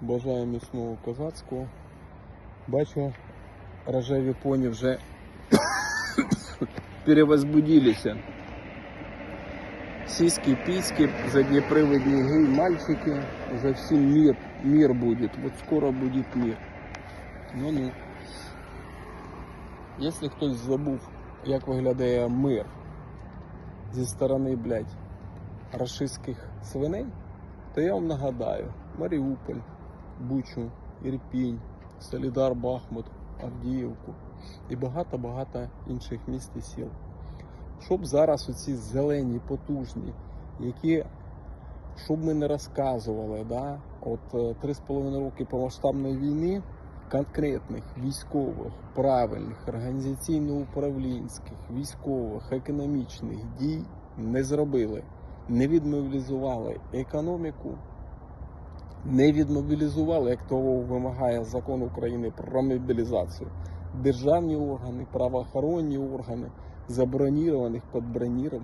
Бажаю міцного козацького. Бачу, рожеві поні вже перевозбудилися. Сиськи, письки, заднеприводные гей, мальчики. Уже всем мир, мир будет. Вот скоро будет мир. Ну-ну. Якщо хтось забув, як виглядає мир зі сторони, блядь, рашистських свиней, то я вам нагадаю: Маріуполь, Бучу, Ірпінь, Солідар, Бахмут, Авдіївку і багато-багато інших міст і сіл. Щоб зараз оці зелені, потужні, які, щоб ми не розказували, да, от е, 3,5 роки повноштабної війни, конкретних військових, правильних, організаційно-управлінських, військових, економічних дій не зробили, не відмобілізували економіку, не відмобілізували, як того вимагає закон України про мобілізацію, державні органи, правоохоронні органи, забронірованих під броніром,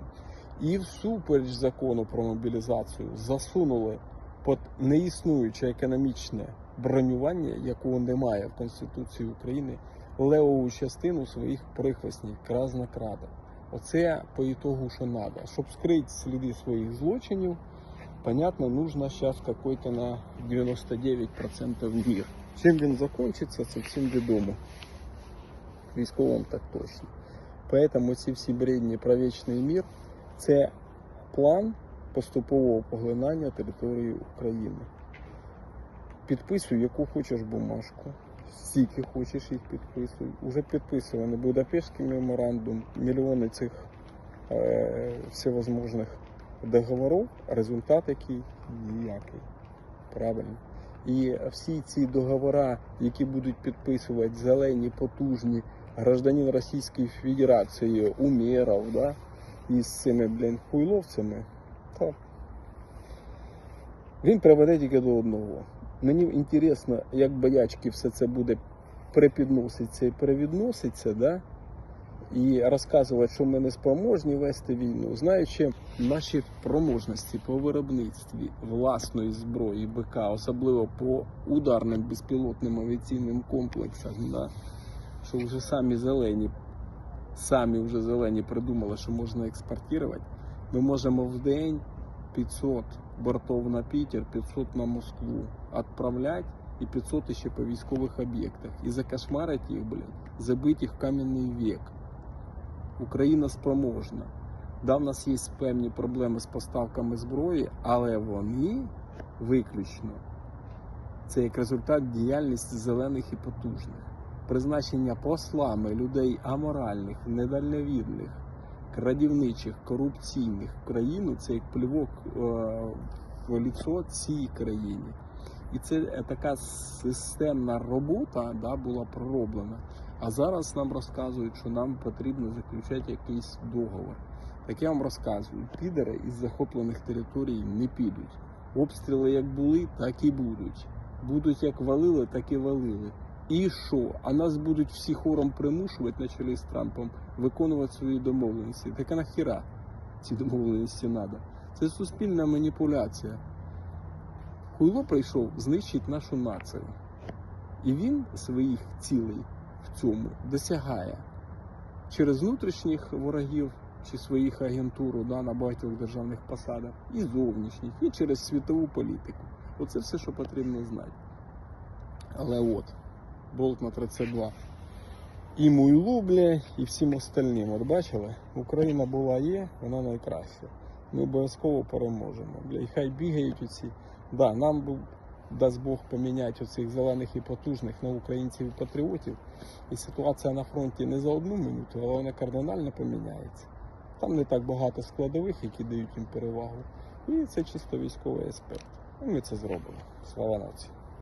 і всупереч закону про мобілізацію засунули під неіснуюче економічне бронювання, якого немає в Конституції України, левову частину своїх прихвостнів краз на крада. Оце по ітогу, що треба. Щоб скрити сліди своїх злочинів, понятно, нужно сейчас какой-то на 99% мир. Чим він закончиться, це всім відомо. Військовим так точно. Поэтому ці всі бредні про вічний мир це план поступового поглинання території України. Підписуй, яку хочеш бумажку. Стільки хочеш їх підписуй. Уже підписуваний Будапештський меморандум, мільйони цих е, всевозможних договорів, результат який ніякий. Правильно. І всі ці договори, які будуть підписувати зелені, потужні гражданин Російської Федерації, Умеров, да, із цими, блін, хуйловцями, то він приведе тільки до одного. Мені інтересно, як боячки все це буде припідноситься і перевідноситься, да? І розказувати, що ми не спроможні вести війну, знаючи наші спроможності по виробництві власної зброї БК, особливо по ударним безпілотним авіаційним комплексам, да? що вже самі зелені, самі вже зелені придумали, що можна експортувати, ми можемо в день 500 бортов на Питер, 500 на Москву отправлять и 500 еще по військових об'єктах. І закошмарить їх, блядь, забить їх в кам'яний век. Україна спроможна. Да, в нас є певні проблеми з поставками зброї, але вони виключно це як результат діяльності зелених і потужних. Призначення послами людей аморальних, недальновідних, крадівничих, корупційних в країну це як плівок е, в ліцо цій країні. І це е, така системна робота да, була пророблена. А зараз нам розказують, що нам потрібно заключати якийсь договор. Так я вам розказую, підери із захоплених територій не підуть. Обстріли як були, так і будуть. Будуть як валили, так і валили. І що? А нас будуть всі хором примушувати на чолі з Трампом виконувати свої домовленості. Так а нахіра ці домовленості треба? Це суспільна маніпуляція. Хуйло прийшов знищити нашу націю. І він своїх цілей цьому досягає через внутрішніх ворогів чи своїх агентур да, на багатьох державних посадах, і зовнішніх, і через світову політику. Оце все, що потрібно знати. Але от, болт на 32. І Муйлу, бля, і всім остальним. От бачили? Україна була є, вона найкраща. Ми обов'язково переможемо. Бля, і хай бігають оці. Да, нам дасть Бог поміняти оцих зелених і потужних на українців і патріотів. І ситуація на фронті не за одну минуту, але вона кардинально поміняється. Там не так багато складових, які дають їм перевагу. І це чисто військовий аспект. І ми це зробимо. Слава нації.